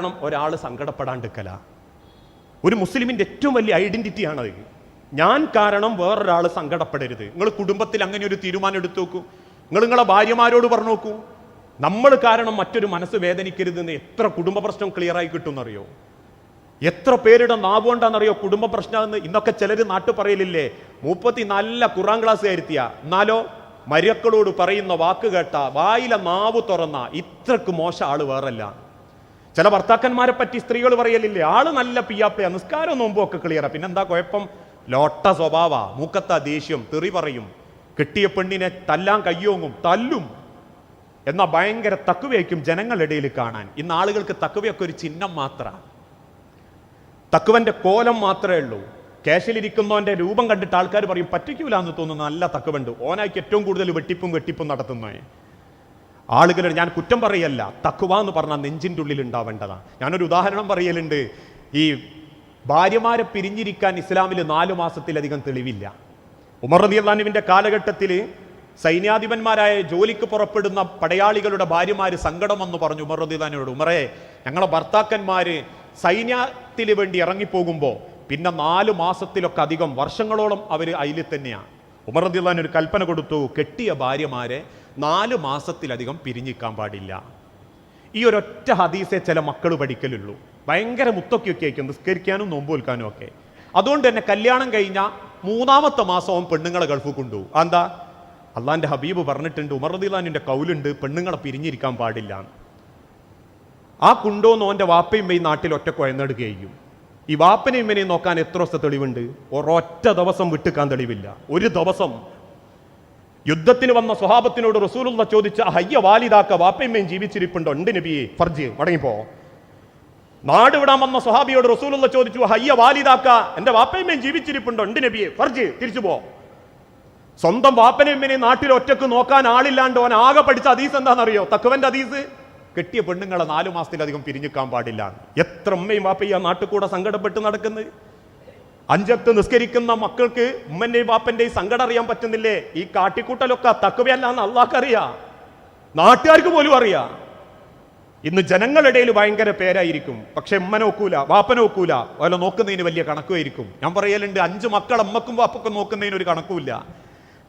കാരണം ഒരാൾ സങ്കടപ്പെടാണ്ടിക്കല ഒരു മുസ്ലിമിന്റെ ഏറ്റവും വലിയ ഐഡന്റിറ്റിയാണത് ഞാൻ കാരണം വേറൊരാൾ സങ്കടപ്പെടരുത്. നിങ്ങൾ കുടുംബത്തിൽ അങ്ങനെ ഒരു തീരുമാനം എടുത്തു നോക്കൂ നിങ്ങൾ നിങ്ങളെ ഭാര്യമാരോട് പറഞ്ഞു നോക്കൂ നമ്മൾ കാരണം മറ്റൊരു മനസ്സ് വേദനിക്കരുതെന്ന് എത്ര കുടുംബ പ്രശ്നം ക്ലിയറായി കിട്ടുമെന്നറിയോ? എത്ര പേരുടെ നാവുകൊണ്ടാണെന്നറിയോ കുടുംബ പ്രശ്നമെന്ന് ഇന്നൊക്കെ ചിലർ നാട്ടു പറയലില്ലേ മുപ്പത്തി നല്ല കുറാൻ ക്ലാസ് കയറ്റിയ എന്നാലോ മര്യക്കളോട് പറയുന്ന വാക്ക് കേട്ട വായിലെ നാവ് തുറന്ന ഇത്രക്ക് മോശം ആൾ വേറല്ല. ചില ഭർത്താക്കന്മാരെ പറ്റി സ്ത്രീകൾ പറയലില്ലേ ആൾ നല്ല പിയാപ്പയാ നിസ്കാരം നോമ്പും ഒക്കെ ക്ലിയറാ പിന്നെന്താ കുഴപ്പം? ലോട്ട സ്വഭാവ മൂക്കത്ത ദേഷ്യം തെറി പറയും. കെട്ടിയ പെണ്ണിനെ തല്ലാൻ കയ്യോങ്ങും തല്ലും എന്ന ഭയങ്കര തക്കുവയ്ക്കും ജനങ്ങളിടയിൽ കാണാൻ. ഇന്ന് ആളുകൾക്ക് തക്കുവയൊക്കെ ഒരു ചിഹ്നം മാത്രമാണ് തക്കുവന്റെ കോലം മാത്രമേ ഉള്ളൂ. കേശിലിരിക്കുന്നവന്റെ രൂപം കണ്ടിട്ട് ആൾക്കാർ പറയും പറ്റിക്കൂല എന്ന് തോന്നുന്നു നല്ല തക്കുവുണ്ട് ഓനായിക്ക് ഏറ്റവും കൂടുതൽ വെട്ടിപ്പും വെട്ടിപ്പും നടത്തുന്നേ ആളുകൾ ഞാൻ കുറ്റം പറയല്ല. തക്കുവ എന്ന് പറഞ്ഞാൽ നെഞ്ചിന്റെ ഉള്ളിൽ ഉണ്ടാവേണ്ടതാണ്. ഞാനൊരു ഉദാഹരണം പറയലുണ്ട്. ഈ ഭാര്യമാരെ പിരിഞ്ഞിരിക്കാൻ ഇസ്ലാമിൽ നാലു മാസത്തിലധികം തെളിവില്ല. ഉമർ റതി അള്ളാനുവിന്റെ കാലഘട്ടത്തിൽ സൈന്യാധിപന്മാരായ ജോലിക്ക് പുറപ്പെടുന്ന പടയാളികളുടെ ഭാര്യമാര് സങ്കടമെന്ന് പറഞ്ഞു ഉമർ റതി അള്ളാനുവിനോട് ഉമറേ ഞങ്ങളെ ഭർത്താക്കന്മാർ സൈന്യത്തിൽ വേണ്ടി ഇറങ്ങിപ്പോകുമ്പോൾ പിന്നെ നാല് മാസത്തിലൊക്കെ അധികം വർഷങ്ങളോളം അവർ അതിൽ തന്നെയാണ് ഉമർ റതി അള്ളാൻ ഒരു കൽപ്പന കൊടുത്തു. കെട്ടിയ ഭാര്യമാരെ നാല് മാസത്തിലധികം പിരിഞ്ഞിക്കാൻ പാടില്ല. ഈ ഒരൊറ്റ ഹദീസെ ചില മക്കൾ പഠിക്കലുള്ളൂ. ഭയങ്കര മുത്തൊക്കെയൊക്കെ ആയിരിക്കും നിസ്കരിക്കാനും നോമ്പ് വിൽക്കാനും ഒക്കെ. അതുകൊണ്ട് തന്നെ കല്യാണം കഴിഞ്ഞ മൂന്നാമത്തെ മാസവും പെണ്ണുങ്ങളെ ഗൾഫ് കൊണ്ടുപോകും. എന്താ അള്ളാന്റെ ഹബീബ് പറഞ്ഞിട്ടുണ്ട് ഉമർ റദിലാനിന്റെ കൗലുണ്ട് പെണ്ണുങ്ങളെ പിരിഞ്ഞിരിക്കാൻ പാടില്ല. ആ കുണ്ടോന്ന് ഓന്റെ വാപ്പയും ഈ നാട്ടിൽ ഒറ്റ കുഴന്നെടുക്കുകയും ഈ വാപ്പനെയും ഇമ്മനെയും നോക്കാൻ എത്ര ദിവസത്തെ തെളിവുണ്ട്? ഒരൊറ്റ ദിവസം വിട്ടുക്കാൻ തെളിവില്ല. ഒരു ദിവസം യുദ്ധത്തിന് വന്ന സ്വഹാബത്തിനോട് റസൂലുള്ള ചോദിച്ച ഹയ്യ വാലിദാക്ക വാപ്പയമ്മയും ജീവിച്ചിരിപ്പുണ്ടോ? ഉണ്ട് നബിയെ. ഫർജ് മടങ്ങിപ്പോ. നാട് വിടാൻ വന്ന സ്വഹാബിയോട് റസൂലുള്ള ചോദിച്ചു ഹയ്യ വാലിദാക്ക എന്റെ വാപ്പയമ്മയും ജീവിച്ചിരിപ്പുണ്ടോ? ഉണ്ട് നബിയെ. ഫർജ് തിരിച്ചു പോ. സ്വന്തം വാപ്പനെയും നാട്ടിൽ ഒറ്റയ്ക്ക് നോക്കാൻ ആളില്ലാണ്ട് ഓൻ ആകെ പഠിച്ച അതീസ് എന്താണെന്നറിയോ? തക്കുവന്റെ അതീസ് കെട്ടിയ പെണ്ണുങ്ങളെ നാലു മാസത്തിലധികം പിരിഞ്ഞിക്കാൻ പാടില്ല. എത്ര ഉമ്മയും വാപ്പയും ആ നാട്ടിൽ കൂടെ സങ്കടപ്പെട്ട് നടക്കുന്നത്? അഞ്ചത്ത് നിസ്കരിക്കുന്ന മക്കൾക്ക് ഉമ്മന്റെയും വാപ്പന്റെയും സങ്കടം അറിയാൻ പറ്റുന്നില്ലേ? ഈ കാട്ടിക്കൂട്ടലൊക്കെ തക്കവയല്ല എന്ന് അള്ളാഹ്ക്കറിയാം? നാട്ടുകാർക്ക് പോലും അറിയാ? ഇന്ന് ജനങ്ങളുടെ ഇടയിൽ ഭയങ്കര പേരായിരിക്കും. പക്ഷെ ഉമ്മ നോക്കൂല വാപ്പ നോക്കൂല ഓല നോക്കുന്നതിന് വലിയ കണക്കുമായിരിക്കും. ഞാൻ പറയലുണ്ട് അഞ്ച് മക്കൾ അമ്മക്കും വാപ്പക്കും നോക്കുന്നതിന് ഒരു കണക്കുമില്ല.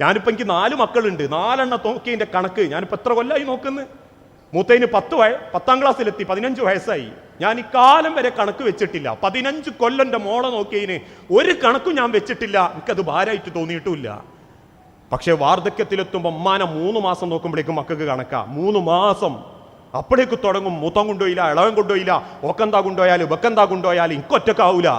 ഞാനിപ്പോ എനിക്ക് നാല് മക്കളുണ്ട്. നാലെണ്ണം നോക്കിയതിന്റെ കണക്ക്. ഞാനിപ്പോ എത്ര കൊല്ലമായി നോക്കുന്നു? മൂത്തതിന് പത്ത് വയ പത്താം ക്ലാസ്സിലെത്തി പതിനഞ്ച് വയസ്സായി. ഞാൻ ഇക്കാലം വരെ കണക്ക് വെച്ചിട്ടില്ല. പതിനഞ്ച് കൊല്ലന്റെ മോളെ നോക്കിയതിന് ഒരു കണക്കും ഞാൻ വെച്ചിട്ടില്ല. എനിക്കത് ഭാരമായിട്ട് തോന്നിയിട്ടുമില്ല. പക്ഷേ വാർദ്ധക്യത്തിലെത്തുമ്പോൾ ഉമ്മാനെ മൂന്ന് മാസം നോക്കുമ്പോഴേക്കും മക്കൾക്ക് കണക്കാം. മൂന്ന് മാസം. അപ്പോഴേക്ക് തുടങ്ങും. മൂത്തം കൊണ്ടുപോയില്ല ഇളവൻ കൊണ്ടുപോയില്ല ഓക്കെന്താ കൊണ്ടുപോയാലും വെക്കെന്താ കൊണ്ടുപോയാലും ഇക്കൊറ്റക്കാവൂല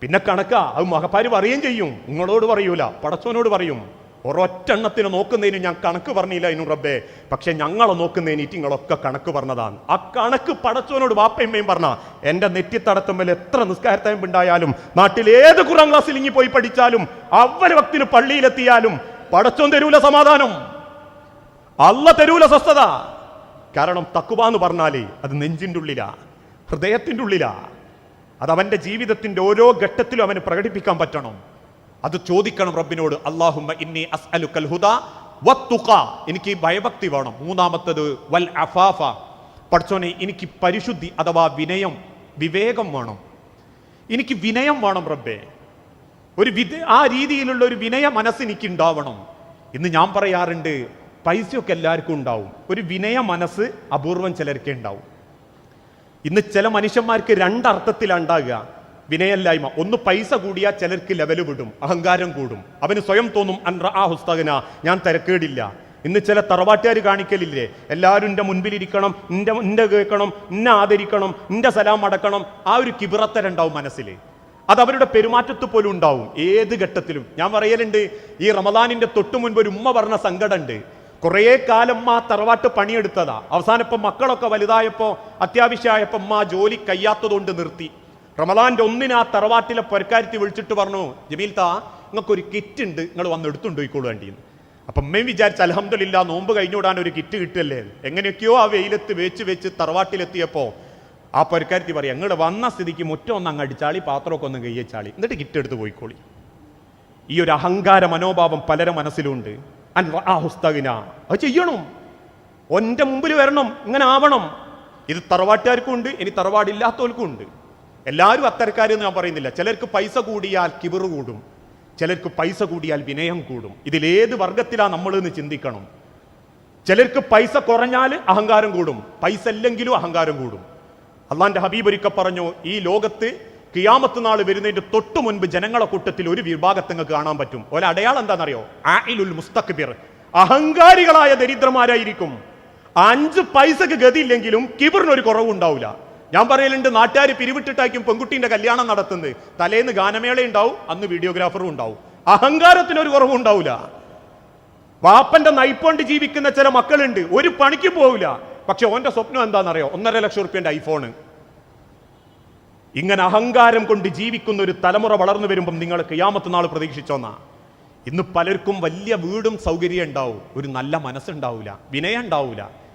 പിന്നെ കണക്കാ. അത് മഹപ്പാർ പറയുകയും ചെയ്യും. നിങ്ങളോട് പറയൂല. പടച്ചവനോട് പറയും. ഒരൊറ്റെണ്ണത്തിന് നോക്കുന്നതിന് ഞാൻ കണക്ക് പറഞ്ഞില്ല ഇനും റബ്ബേ. പക്ഷെ ഞങ്ങളെ നോക്കുന്നതിന് ഇറ്റിങ്ങളൊക്കെ കണക്ക് പറഞ്ഞതാണ്. ആ കണക്ക് പടച്ചോനോട് വാപ്പയമ്മയും പറഞ്ഞ എന്റെ നെറ്റിത്തടത്തുമ്പോൾ എത്ര നിസ്കാരത്തയമ്പ് ഉണ്ടായാലും നാട്ടിൽ ഏത് കുറാം ക്ലാസ്സിൽ ഇങ്ങി പോയി പഠിച്ചാലും അവർ വക്തിന് പള്ളിയിലെത്തിയാലും പടച്ചോൻ തരൂല സമാധാനം. അല്ല തരൂല സ്വസ്ഥത. കാരണം തക്കുവ എന്ന് പറഞ്ഞാലേ അത് നെഞ്ചിന്റെ ഉള്ളിലാ ഹൃദയത്തിന്റെ ഉള്ളിലാ. അത് അവന്റെ ജീവിതത്തിന്റെ ഓരോ ഘട്ടത്തിലും അവന് പ്രകടിപ്പിക്കാൻ പറ്റണം. അത് ചോദിക്കണം റബ്ബിനോട് അള്ളാഹുമ്മ ഇന്നി ഹുദ വത്തുഖ എനിക്ക് ഭയഭക്തി വേണം. മൂന്നാമത്തത് വൽ അഫാഫ. പഠിച്ചോനെ എനിക്ക് പരിശുദ്ധി അഥവാ വിനയം വിവേകം വേണം. എനിക്ക് വിനയം വേണം റബ്ബേ. ഒരു വിധ ആ രീതിയിലുള്ള ഒരു വിനയ മനസ്സ് എനിക്ക് ഉണ്ടാവണം ഇന്ന് ഞാൻ പറയാറുണ്ട് പൈസയൊക്കെ എല്ലാവർക്കും ഉണ്ടാവും. ഒരു വിനയ മനസ്സ് അപൂർവം ചിലർക്കേ ഉണ്ടാവും. ഇന്ന് ചില മനുഷ്യന്മാർക്ക് രണ്ടർത്ഥത്തിലാണ് ഉണ്ടാകുക വിനയല്ലായ്മ. ഒന്ന് പൈസ കൂടിയാൽ ചിലർക്ക് ലെവൽ വിടും അഹങ്കാരം കൂടും. അവന് സ്വയം തോന്നും അൻറ ആ ഹുസ്തകന ഞാൻ തിരക്കേടില്ല. ഇന്ന് ചില തറവാട്ടുകാർ കാണിക്കലില്ലേ? എല്ലാവരും എന്റെ മുൻപിലിരിക്കണം എന്റെ എന്റെ കേൾക്കണം എന്നെ ആദരിക്കണം എന്റെ സലാം അടക്കണം. ആ ഒരു കിബിറത്തരുണ്ടാവും മനസ്സിൽ അത് അവരുടെ പെരുമാറ്റത്ത് പോലും ഉണ്ടാവും. ഏത് ഘട്ടത്തിലും. ഞാൻ പറയലുണ്ട് ഈ റമദാനിന്റെ തൊട്ടു മുൻപ് ഒരു ഉമ്മ പറഞ്ഞ സങ്കടമുണ്ട് കുറേ കാലം ആ തറവാട്ട് പണിയെടുത്തതാ. അവസാനം മക്കളൊക്കെ വലുതായപ്പോൾ അത്യാവശ്യമായപ്പോൾ ആ ജോലി കയ്യാത്തതുകൊണ്ട് നിർത്തി. റമദാന്റെ ഒന്നിന് ആ തറവാട്ടിലെ പൊരക്കാരത്തി വിളിച്ചിട്ട് പറഞ്ഞു ജമീൽ താ നിങ്ങൾക്ക് ഒരു കിറ്റ് ഉണ്ട് നിങ്ങൾ വന്ന് എടുത്തുണ്ട് പോയിക്കോളൂ വേണ്ടിയെന്ന് അപ്പം അമ്മയും വിചാരിച്ച അലഹമില്ല നോമ്പ് കഴിഞ്ഞുവിടാൻ ഒരു കിറ്റ് കിട്ടല്ലേ എങ്ങനെയൊക്കെയോ ആ വെയിലത്ത് വെച്ച് വെച്ച് തറവാട്ടിലെത്തിയപ്പോൾ ആ പൊരക്കാരത്തി പറയും ഞങ്ങൾ വന്ന സ്ഥിതിക്ക് മുറ്റം ഒന്ന് അങ്ങ് അടിച്ചാളി പാത്രമൊക്കെ ഒന്ന് കയ്യച്ചാളി എന്നിട്ട് കിറ്റ് എടുത്ത് പോയിക്കോളി. ഈ ഒരു അഹങ്കാര മനോഭാവം പലരെ മനസ്സിലുണ്ട്. ആ ഹുസ്തകിന അത് ചെയ്യണം. ഒന്റെ മുമ്പിൽ വരണം ഇങ്ങനെ ആവണം. ഇത് തറവാട്ടുകാർക്കും ഉണ്ട് ഇനി തറവാടില്ലാത്തവർക്കും ഉണ്ട്. എല്ലാവരും അത്തരക്കാരെന്ന് ഞാൻ പറയുന്നില്ല. ചിലർക്ക് പൈസ കൂടിയാൽ കിബറ് കൂടും. ചിലർക്ക് പൈസ കൂടിയാൽ വിനയം കൂടും. ഇതിലേത് വർഗത്തിലാണ് നമ്മളെന്ന് ചിന്തിക്കണം. ചിലർക്ക് പൈസ കുറഞ്ഞാൽ അഹങ്കാരം കൂടും. പൈസ ഇല്ലെങ്കിലും അഹങ്കാരം കൂടും. അള്ളാന്റെ ഹബീബ് ഒരിക്കൽ പറഞ്ഞു ഈ ലോകത്ത് കിയാമത്ത് നാൾ വരുന്നതിന്റെ തൊട്ടു മുൻപ് ജനങ്ങളെ കൂട്ടത്തിൽ ഒരു വിഭാഗത്തെ നിങ്ങൾക്ക് കാണാൻ പറ്റും. ഒരു അടയാളം എന്താണെന്നറിയോ? ആയിലുൽ മുസ്തക്ബിർ. അഹങ്കാരികളായ ദരിദ്രന്മാരായിരിക്കും. അഞ്ച് പൈസക്ക് ഗതിയില്ലെങ്കിലും കിബിറിനൊരു കുറവുണ്ടാവില്ല. ഞാൻ പറയലുണ്ട് നാട്ടുകാർ പിരിവിട്ടിട്ടായിരിക്കും പെൺകുട്ടീന്റെ കല്യാണം നടത്തുന്നത്. തലേന്ന് ഗാനമേള ഉണ്ടാവും അന്ന് വീഡിയോഗ്രാഫറും ഉണ്ടാവും. അഹങ്കാരത്തിനൊരു കുറവും ഉണ്ടാവില്ല വാപ്പന്റെ നൈപ്പോണ്ട് ജീവിക്കുന്ന ചില മക്കളുണ്ട് ഒരു പണിക്കും പോവില്ല. പക്ഷെ ഓന്റെ സ്വപ്നം എന്താണെന്നറിയോ? ഒന്നര ലക്ഷം റുപ്യന്റെ ഐഫോണ്. ഇങ്ങനെ അഹങ്കാരം കൊണ്ട് ജീവിക്കുന്ന ഒരു തലമുറ വളർന്നു വരുമ്പം നിങ്ങൾ കിയാമത്ത് നാൾ പ്രതീക്ഷിച്ചോന്നാ. ഇന്ന് പലർക്കും വലിയ വീടും സൗകര്യം ഉണ്ടാവും. ഒരു നല്ല മനസ്സുണ്ടാവില്ല വിനയം ഉണ്ടാവില്ല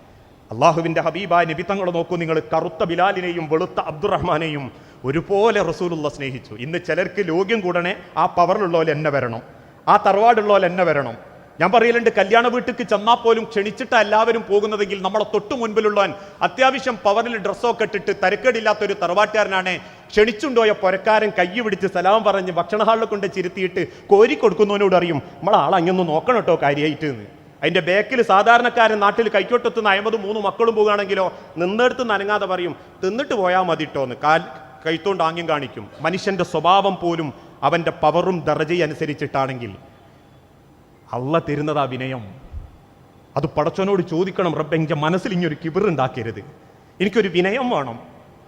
അള്ളാഹുവിന്റെ ഹബീബായ നബി തങ്ങളെ നോക്കൂ നിങ്ങൾ കറുത്ത ബിലാലിനെയും വെളുത്ത അബ്ദുറഹ്മാനെയും ഒരുപോലെ റസൂലുള്ള സ്നേഹിച്ചു. ഇന്ന് ചിലർക്ക് ലോക്യം കൂടണേ ആ പവറിലുള്ളവൽ എന്നെ വരണം ആ തറവാടുള്ളവൽ എന്നെ വരണം. ഞാൻ പറയലുണ്ട് കല്യാണ വീട്ടിക്ക് ചെന്നാൽ പോലും ക്ഷണിച്ചിട്ട് എല്ലാവരും പോകുന്നതെങ്കിൽ നമ്മളെ തൊട്ടു മുൻപിലുള്ളവൻ അത്യാവശ്യം പവറിൽ ഡ്രസ്സോ കെട്ടിട്ട് തരക്കേടില്ലാത്ത ഒരു തറവാട്ടുകാരനാണ് ക്ഷണിച്ചുണ്ടോയ പുരക്കാരൻ കൈ പിടിച്ച് സലാം പറഞ്ഞ് ഭക്ഷണ ഹാളിൽ കൊണ്ട് ചിരുത്തിയിട്ട് കോരി കൊടുക്കുന്നവനോട് അറിയും നമ്മളെ ആൾ അങ്ങൊന്ന് നോക്കണം കേട്ടോ കാര്യമായിട്ട് എന്ന് ബേക്കിൽ സാധാരണക്കാരൻ നാട്ടിൽ കൈക്കോട്ടെത്തുന്ന അമ്പത് മൂന്ന് മക്കളും പോകുകയാണെങ്കിലോ നിന്നെടുത്ത് നനങ്ങാതെ പറയും തിന്നിട്ട് പോയാൽ മതി കേട്ടോ എന്ന് കാൽ കൈത്തോണ്ട് ആംഗ്യം കാണിക്കും. മനുഷ്യന്റെ സ്വഭാവം പോലും അവന്റെ പവറും ദർജയും അനുസരിച്ചിട്ടാണെങ്കിൽ അള്ള തരുന്നതാ വിനയം. അത് പടച്ചവനോട് ചോദിക്കണം റബ്ബെ എന്റെ മനസ്സിൽ ഇങ്ങൊരു കിബിറുണ്ടാക്കരുത് എനിക്കൊരു വിനയം വേണം.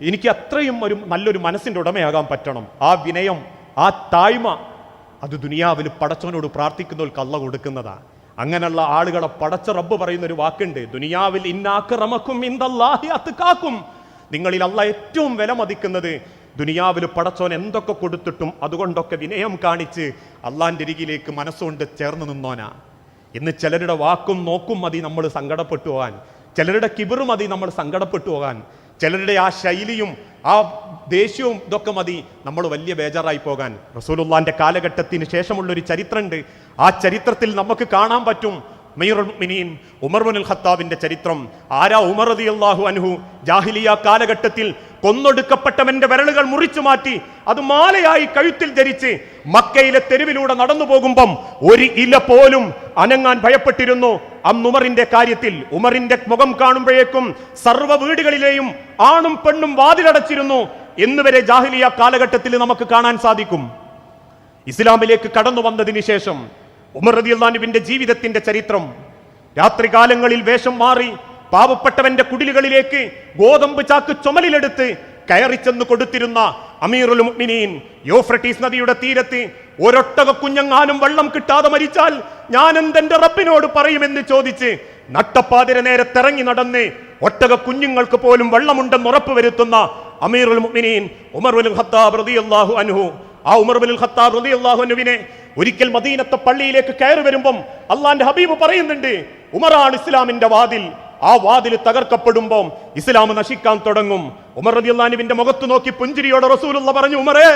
എനിക്ക് അത്രയും ഒരു നല്ലൊരു മനസ്സിന്റെ ഉടമയാകാൻ പറ്റണം. ആ വിനയം ആ താഴ്മ അത് ദുനിയാവിൽ പടച്ചവനോട് പ്രാർത്ഥിക്കുന്നവർക്ക് അള്ള കൊടുക്കുന്നതാ. അങ്ങനെയുള്ള ആളുകളെ പടച്ച റബ്ബ് പറയുന്ന ഒരു വാക്കുണ്ട്. ദുനിയാവിൽ ഇന്നാക്രമക്കും ഇന്ദല്ലാഹി അത്തുക്കാക്കും നിങ്ങളിൽ അല്ല ഏറ്റവും വില മതിക്കുന്നത് ദുനിയാവിൽ പടച്ചോൻ എന്തൊക്കെ കൊടുത്തിട്ടും അതുകൊണ്ടൊക്കെ വിനയം കാണിച്ച് അള്ളാന്റെ അരികിലേക്ക് മനസ്സുകൊണ്ട് ചേർന്ന് നിന്നോനാ. ഇന്ന് ചിലരുടെ വാക്കും നോക്കും മതി നമ്മൾ സങ്കടപ്പെട്ടു പോകാൻ. ചിലരുടെ കിബിറും മതി നമ്മൾ സങ്കടപ്പെട്ടു പോകാൻ. ചിലരുടെ ആ ശൈലിയും ആ ദേഷ്യവും ഇതൊക്കെ മതി. നമ്മൾ വലിയ ബേജാറായി പോകാൻ. റസൂലുള്ളാന്റെ കാലഘട്ടത്തിന് ശേഷമുള്ളൊരു ചരിത്രമുണ്ട് ആ ചരിത്രത്തിൽ നമുക്ക് കാണാൻ പറ്റും. മുഅ്മിനീൻ ഉമർ മുനുൽ ഖത്താബിന്റെ ചരിത്രം. ആരാ ഉമർ റതി അള്ളാഹു അനുഹു ജാഹിലിയ കാലഘട്ടത്തിൽ കൊന്നൊടുക്കപ്പെട്ടവന്റെ വിരലുകൾ മുറിച്ചു മാറ്റി അത് മാലയായി കഴുത്തിൽ ധരിച്ച് മക്കയിലെ തെരുവിലൂടെ നടന്നു പോകുമ്പം ഒരു ഇല പോലും അനങ്ങാൻ ഭയപ്പെട്ടിരുന്നു. അന്ന് ഉമറിന്റെ കാര്യത്തിൽ ഉമറിന്റെ മുഖം കാണുമ്പോഴേക്കും സർവ വീടുകളിലെയും ആണും പെണ്ണും വാതിലടച്ചിരുന്നു. എന്നുവരെ ജാഹിലിയ കാലഘട്ടത്തിൽ നമുക്ക് കാണാൻ സാധിക്കും. ഇസ്ലാമിലേക്ക് കടന്നു വന്നതിന് ശേഷം ഉമർ റദിയുല്ലാനുവിന്റെ ജീവിതത്തിന്റെ ചരിത്രം. രാത്രികാലങ്ങളിൽ വേഷം മാറി പാവപ്പെട്ടവന്റെ കുടിലുകളിലേക്ക് ഗോതമ്പ് ചാക്ക് ചുമലിലെടുത്ത് കയറി ചെന്ന് കൊടുത്തിരുന്ന അമീറുൽ മുഅ്മിനീൻ യോഫ്രട്ടീസ് നദിയുടെ തീരത്ത് ഒരൊട്ടക കുഞ്ഞങ്ങാനും വെള്ളം കിട്ടാതെ മരിച്ചാൽ ഞാൻ എന്തെന്റെ റബ്ബിനോട് പറയുമെന്ന് ചോദിച്ച് നട്ടപ്പാതിര നേരെ തിറങ്ങി നടന്ന് ഒട്ടക കുഞ്ഞുങ്ങൾക്ക് പോലും വെള്ളമുണ്ടെന്ന് ഉറപ്പ് വരുത്തുന്ന മുഅ്മിനീൻ ഉമർ ഉൽ ഖത്താബ് റളിയല്ലാഹു അൻഹു. ആ ഉമർ ബിൻ ഖത്താബ് റളിയല്ലാഹു അൻഹുവിനെ ഒരിക്കൽ മദീനത്തെ പള്ളിയിലേക്ക് കയറി വരുമ്പം അള്ളാന്റെ ഹബീബ് പറയുന്നുണ്ട് ഉമറാണ് ഇസ്ലാമിന്റെ വാതിൽ. ആ വാതിൽ തകർക്കപ്പെടുമ്പോൾ ഇസ്ലാം നശിക്കാൻ തുടങ്ങും. ഉമർ റളിയല്ലാഹുവിന്റെ മുഖത്ത് നോക്കി പുഞ്ചിരിയോടെ റസൂലുള്ള പറഞ്ഞു ഉമറേ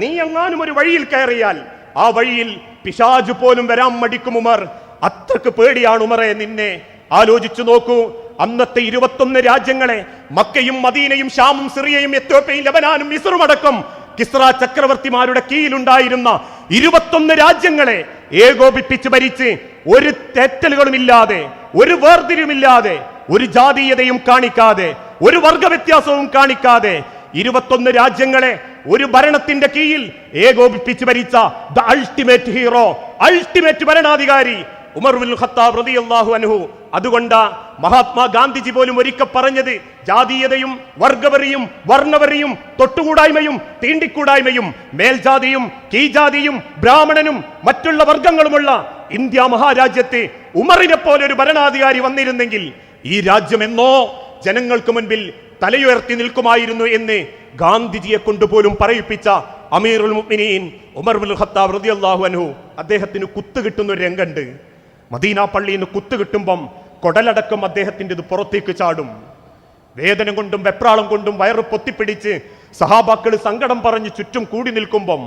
നീ എങ്ങാനും ഒരു വഴിയിൽ കയറിയാൽ ആ വഴിയിൽ പിശാജ് പോലും വരാൻ മടിക്കും ഉമർ. അത്രയ്ക്ക് പേടിയാണ് ഉമറെ നിന്നെ. ആലോചിച്ചു നോക്കൂ. അന്നത്തെ ഇരുപത്തൊന്ന് രാജ്യങ്ങളെ മക്കയും മദീനയും ഷാമും സിറിയയും എത്യോപ്യയും ലബനാനും മിസറും അടക്കം കിസ്ര ചക്രവർത്തിമാരുടെ കീഴിലുണ്ടായിരുന്ന ഇരുപത്തൊന്ന് രാജ്യങ്ങളെ ഏകോപിപ്പിച്ച് ഭരിച്ച് ഒരു തെറ്റലുകളുമില്ലാതെ ഒരു വേർതിരിവുമില്ലാതെ ഒരു ജാതീയതയും കാണിക്കാതെ ഒരു വർഗവ്യത്യാസവും കാണിക്കാതെ ഇരുപത്തൊന്ന് രാജ്യങ്ങളെ ഒരു ഭരണത്തിന്റെ കീഴിൽ ഏകോപിപ്പിച്ച് ഭരിച്ച ദ അൾട്ടിമേറ്റ് ഹീറോ അൾട്ടിമേറ്റ് ഭരണാധികാരി ഉമർ ബിൻ ഖത്താബ് റളിയല്ലാഹു അൻഹു. അതുകൊണ്ട് മഹാത്മാ ഗാന്ധിജി പോലും ഒരിക്കൽ പറഞ്ഞത് ജാതീയതയും വർഗവറിയും വർണവറിയും തൊട്ടുകൂടായ്മയും തീണ്ടിക്കൂടായ്മയും മേൽജാതിയും കീജാതിയും ബ്രാഹ്മണനും മറ്റുള്ള വർഗങ്ങളുമുള്ള ഇന്ത്യ മഹാരാജ്യത്തെ ഉമറിനെ പോലെ ഒരു ഭരണാധികാരി വന്നിരുന്നെങ്കിൽ ഈ രാജ്യം എന്നോ ജനങ്ങൾക്ക് മുൻപിൽ തലയുയർത്തി നിൽക്കുമായിരുന്നു എന്ന് ഗാന്ധിജിയെ കൊണ്ടുപോലും പറയിപ്പിച്ച അമീറുൽ മുഅ്മിനീൻ ഉമർ ബിൻ ഖത്താബ് റളിയല്ലാഹു അൻഹു അദ്ദേഹത്തിന് കുത്തു കിട്ടുന്ന ഒരു രംഗുണ്ട് മദീന പള്ളിയിൽ നിന്ന് കുത്തു കിട്ടുമ്പം കൊടലടക്കം അദ്ദേഹത്തിന്റെ ഇത് പുറത്തേക്ക് ചാടും. വേദന കൊണ്ടും വെപ്രാളം കൊണ്ടും വയറ് പൊത്തിപ്പിടിച്ച് സഹാബാക്കൾ സങ്കടം പറഞ്ഞ് ചുറ്റും കൂടി നിൽക്കുമ്പം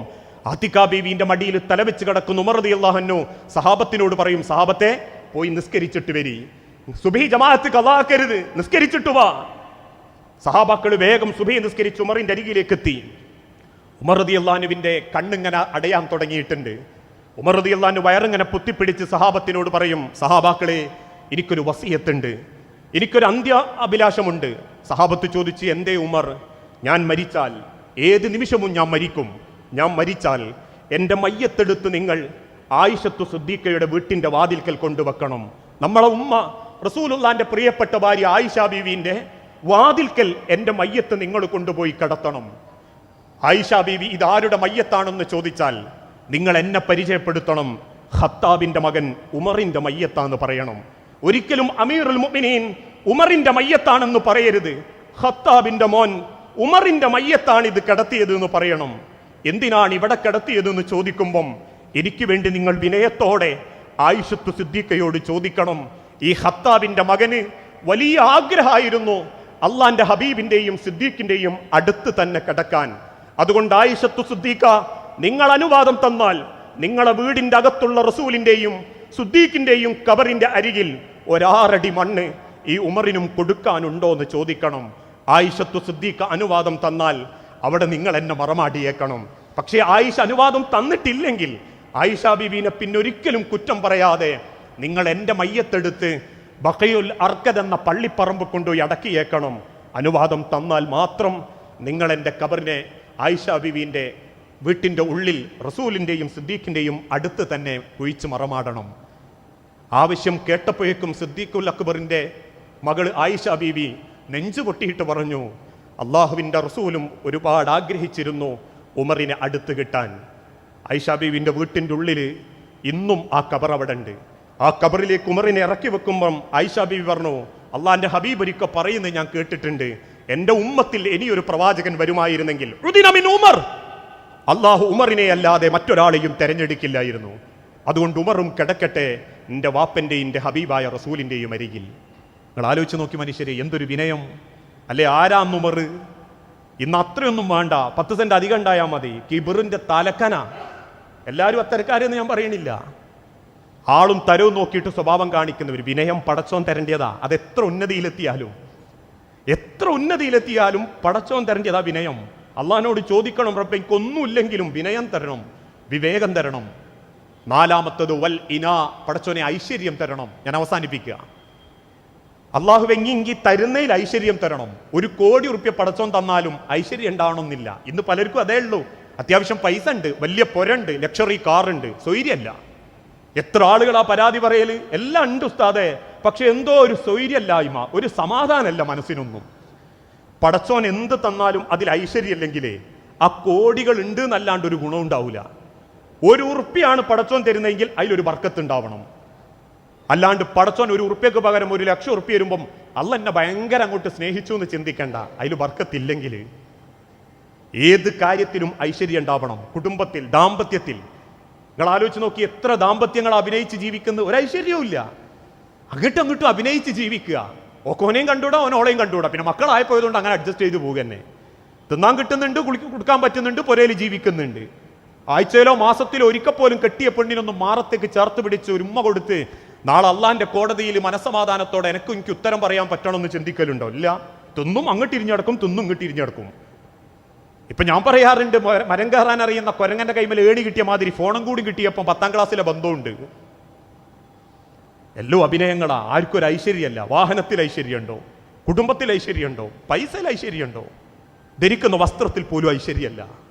ആത്തിക്കാ ബീവിന്റെ മടിയിൽ തലവെച്ച് കിടക്കുന്ന ഉമർ റളിയല്ലാഹു സഹാബത്തിനോട് പറയും സഹാബത്തെ പോയി നിസ്കരിച്ചിട്ട് വരി. സുബി ജമാഅത്ത് കലാക്കരുത് നിസ്കരിച്ചിട്ട് വാ. സഹാബാക്കൾ വേഗം സുബൈ നിസ്കരിച്ച് ഉമറിന്റെ അരികിലേക്ക് എത്തി ഉമർ റതി അള്ളാനുവിന്റെ കണ്ണിങ്ങനെ അടയാൻ തുടങ്ങിയിട്ടുണ്ട്. ഉമർ റതി അള്ളാനു വയറിങ്ങനെ പൊത്തിപ്പിടിച്ച് സഹാബത്തിനോട് പറയും സഹാബാക്കളെ എനിക്കൊരു വസീയത്തുണ്ട്. എനിക്കൊരു അന്ത്യ അഭിലാഷമുണ്ട്. സഹാബത്ത് ചോദിച്ച് എന്തേ ഉമർ? ഞാൻ മരിച്ചാൽ ഏത് നിമിഷവും ഞാൻ മരിക്കും. ഞാൻ മരിച്ചാൽ എന്റെ മയ്യത്തെടുത്ത് നിങ്ങൾ ആയിഷത്തു സുദ്ദീഖയുടെ വീട്ടിന്റെ വാതിൽക്കൽ കൊണ്ടുവെക്കണം. നമ്മളെ ഉമ്മ റസൂലുള്ളാന്റെ പ്രിയപ്പെട്ട ഭാര്യ ആയിഷ ബീവിന്റെ വാതിൽക്കൽ എന്റെ മയ്യത്ത് നിങ്ങൾ കൊണ്ടുപോയി കിടത്തണം. ആയിഷ ബീവി ഇതാരുടെ മയ്യത്താണെന്ന് ചോദിച്ചാൽ നിങ്ങൾ എന്നെ പരിചയപ്പെടുത്തണം. ഹത്താബിന്റെ മകൻ ഉമറിന്റെ മയ്യത്താന്ന് പറയണം. ഒരിക്കലും അമീറുൽ മുഅ്മിനീൻ ഉമറിന്റെ മയ്യത്താണെന്ന് പറയരുത്. ഹത്താബിന്റെ മോൻ ഉമറിന്റെ മയ്യത്താണ് ഇത് കിടത്തിയത് എന്ന് പറയണം. എന്തിനാണ് ഇവിടെ കിടത്തിയതെന്ന് ചോദിക്കുമ്പം എനിക്ക് വേണ്ടി നിങ്ങൾ വിനയത്തോടെ ആയിഷത്തു സിദ്ദീഖയോട് ചോദിക്കണം. ഈ ഹത്താബിന്റെ മകന് വലിയ ആഗ്രഹമായിരുന്നു. അള്ളാന്റെ ഹബീബിന്റെയും സിദ്ദീഖിന്റെയും അടുത്ത് തന്നെ കിടക്കാൻ. അതുകൊണ്ട് ആയിഷത്തു സിദ്ദീഖ നിങ്ങൾ അനുവാദം തന്നാൽ നിങ്ങളെ വീടിന്റെ അകത്തുള്ള റസൂലിന്റെയും സുദ്ദീഖിന്റെയും കബറിന്റെ അരികിൽ ഒരാറടി മണ്ണ് ഈ ഉമറിനും കൊടുക്കാനുണ്ടോ എന്ന് ചോദിക്കണം. ആയിഷത്തു സുദ്ദീഖ അനുവാദം തന്നാൽ അവിടെ നിങ്ങൾ എന്നെ മറമാടിയേക്കണം. പക്ഷേ ആയിഷ അനുവാദം തന്നിട്ടില്ലെങ്കിൽ ആയിഷ ബീബീനെ പിന്നൊരിക്കലും കുറ്റം പറയാതെ നിങ്ങൾ എന്റെ മയ്യത്തെടുത്ത് ബക്കയുൽ അർക്കദ് എന്ന പള്ളിപ്പറമ്പ് കൊണ്ടുപോയി അടക്കിയേക്കണം. അനുവാദം തന്നാൽ മാത്രം നിങ്ങൾ എന്റെ കബറിനെ ആയിഷ ബിവിന്റെ വീട്ടിന്റെ ഉള്ളിൽ റസൂലിന്റെയും സിദ്ദീഖിന്റെയും അടുത്ത് തന്നെ കുഴിച്ച് മറമാടണം. ആവശ്യം കേട്ടപ്പോഴേക്കും സിദ്ദീഖുൽ അക്ബറിന്റെ മകൾ ആയിഷ ബിവി നെഞ്ചു പൊട്ടിയിട്ട് പറഞ്ഞു അള്ളാഹുവിന്റെ റസൂലും ഒരുപാട് ആഗ്രഹിച്ചിരുന്നു ഉമറിനെ അടുത്ത് കിട്ടാൻ. ആയിഷ ബിവിന്റെ വീട്ടിന്റെ ഉള്ളിൽ ഇന്നും ആ കബർ അവിടെ ഉണ്ട് ആ കബറിലേക്ക് ഉമറിനെ ഇറക്കി വെക്കുമ്പം ആയിഷ ബീവി പറഞ്ഞു അള്ളാന്റെ ഹബീബ് ഒരിക്കൽ പറയുന്നത് ഞാൻ കേട്ടിട്ടുണ്ട്. എന്റെ ഉമ്മത്തിൽ ഇനിയൊരു പ്രവാചകൻ വരുമായിരുന്നെങ്കിൽ. ഉമർ. അള്ളാഹു ഉമറിനെ അല്ലാതെ മറ്റൊരാളെയും തെരഞ്ഞെടുക്കില്ലായിരുന്നു. അതുകൊണ്ട് ഉമറും കിടക്കട്ടെ എന്റെ വാപ്പന്റെയും എന്റെ ഹബീബായ റസൂലിന്റെയും അരികിൽ. നിങ്ങൾ ആലോചിച്ച് നോക്കി മനുഷ്യരെ എന്തൊരു വിനയം. അല്ലെ ആരാം ഉമർ? ഇന്ന് അത്രയൊന്നും വേണ്ട പത്ത് സെന്റ് അധികം ഉണ്ടായാൽ മതി. കിബിറിന്റെ തലക്കന. എല്ലാവരും അത്തരക്കാരെന്ന് ഞാൻ പറയണില്ല. ആളും തരവും നോക്കിയിട്ട് സ്വഭാവം കാണിക്കുന്നവർ വിനയം പടച്ചോൻ തരേണ്ടതാ. അത് എത്ര ഉന്നതിയിലെത്തിയാലും. എത്ര ഉന്നതിയിലെത്തിയാലും പടച്ചോൻ തരേണ്ടതാ വിനയം. അള്ളഹാനോട് ചോദിക്കണം റബ്ബെ എനിക്കൊന്നുമില്ലെങ്കിലും വിനയം തരണം വിവേകം തരണം. നാലാമത്തത് വൽ ഇന പടച്ചോനെ ഐശ്വര്യം തരണം. ഞാൻ അവസാനിപ്പിക്കുക. അള്ളാഹു വെങ്ങിങ്കി തരുന്നതിൽ ഐശ്വര്യം തരണം. ഒരു കോടി ഉറുപ്പ്യ പടച്ചോൻ തന്നാലും ഐശ്വര്യം ഉണ്ടാവണമെന്നില്ല. ഇന്ന് പലർക്കും അതേ ഉള്ളൂ. അത്യാവശ്യം പൈസ ഉണ്ട് വലിയ പൊരണ്ട് ലക്ഷറി കാറുണ്ട് സ്വൈര്യല്ല. എത്ര ആളുകൾ ആ പരാതി പറയൽ എല്ലാം ഉണ്ട് ഉസ്താദെ. പക്ഷെ എന്തോ ഒരു സ്വൈര്യല്ലായ്മ ഒരു സമാധാനമല്ല മനസ്സിനൊന്നും. പടച്ചോൻ എന്ത് തന്നാലും അതിൽ ഐശ്വര്യമില്ലെങ്കിലേ ആ കോടികൾ ഉണ്ട് എന്നല്ലാണ്ട് ഒരു ഗുണം ഉണ്ടാവില്ല ഒരു ഉറുപ്പിയാണ് പടച്ചോൻ തരുന്നതെങ്കിൽ അതിലൊരു ബർക്കത്ത് ഉണ്ടാവണം അല്ലാണ്ട് പടച്ചോൻ ഒരു ഉറുപ്പ്യക്ക് പകരം ഒരു ലക്ഷം ഉറുപ്പ്യ വരുമ്പം അല്ല എന്നെ ഭയങ്കര അങ്ങോട്ട് സ്നേഹിച്ചു എന്ന് ചിന്തിക്കണ്ട. അതിൽ വർക്കത്തില്ലെങ്കിൽ ഏത് കാര്യത്തിലും ഐശ്വര്യം ഉണ്ടാവണം. കുടുംബത്തിൽ ദാമ്പത്യത്തിൽ. നിങ്ങൾ ആലോചിച്ച് നോക്കി എത്ര ദാമ്പത്യങ്ങൾ അഭിനയിച്ച് ജീവിക്കുന്ന ഒരു ഐശ്വര്യവും ഇല്ല അങ്ങോട്ടും അങ്ങോട്ടും അഭിനയിച്ച് ജീവിക്കുക. ഓക്കോനെയും കണ്ടുകൂടാ ഓനോളെയും കണ്ടുകൂടാ. പിന്നെ മക്കളായപ്പോയതുകൊണ്ട് അങ്ങനെ അഡ്ജസ്റ്റ് ചെയ്ത് പോകുക തന്നെ തിന്നാൻ കിട്ടുന്നുണ്ട് കുളിക്ക് കൊടുക്കാൻ പറ്റുന്നുണ്ട് പുരയിൽ ജീവിക്കുന്നുണ്ട്. ആഴ്ചയിലോ മാസത്തിലോ ഒരിക്കൽ പോലും കെട്ടിയ പെണ്ണിനൊന്നും മാറത്തേക്ക് ചേർത്ത് പിടിച്ച് ഒരു ഉമ്മ കൊടുത്ത് നാളെ അള്ളാന്റെ കോടതിയിൽ മനസമാധാനത്തോടെ എനിക്കും എനിക്ക് ഉത്തരം പറയാൻ പറ്റണമെന്ന് ചിന്തിക്കലുണ്ടോ? ഇല്ല. തിന്നും അങ്ങോട്ട് ഇരിഞ്ഞടക്കും തിന്നും ഇങ്ങോട്ട് ഇരിഞ്ഞടക്കും ഇപ്പൊ ഞാൻ പറയാറുണ്ട് മര- കയറാൻ അറിയുന്ന കൊരങ്ങന്റെ കൈമേൽ ഏണി കിട്ടിയ മാതിരി ഫോണും കൂടി കിട്ടിയപ്പോൾ പത്താം ക്ലാസ്സിലെ ബന്ധമുണ്ട്. എല്ലോ അഭിനയങ്ങളാ. ആർക്കും ഒരു ഐശ്വര്യമല്ല വാഹനത്തിൽ ഐശ്വര്യമുണ്ടോ? കുടുംബത്തിൽ ഐശ്വര്യമുണ്ടോ? പൈസയിൽ ഐശ്വര്യമുണ്ടോ? ധരിക്കുന്ന വസ്ത്രത്തിൽ പോലും ഐശ്വര്യമല്ല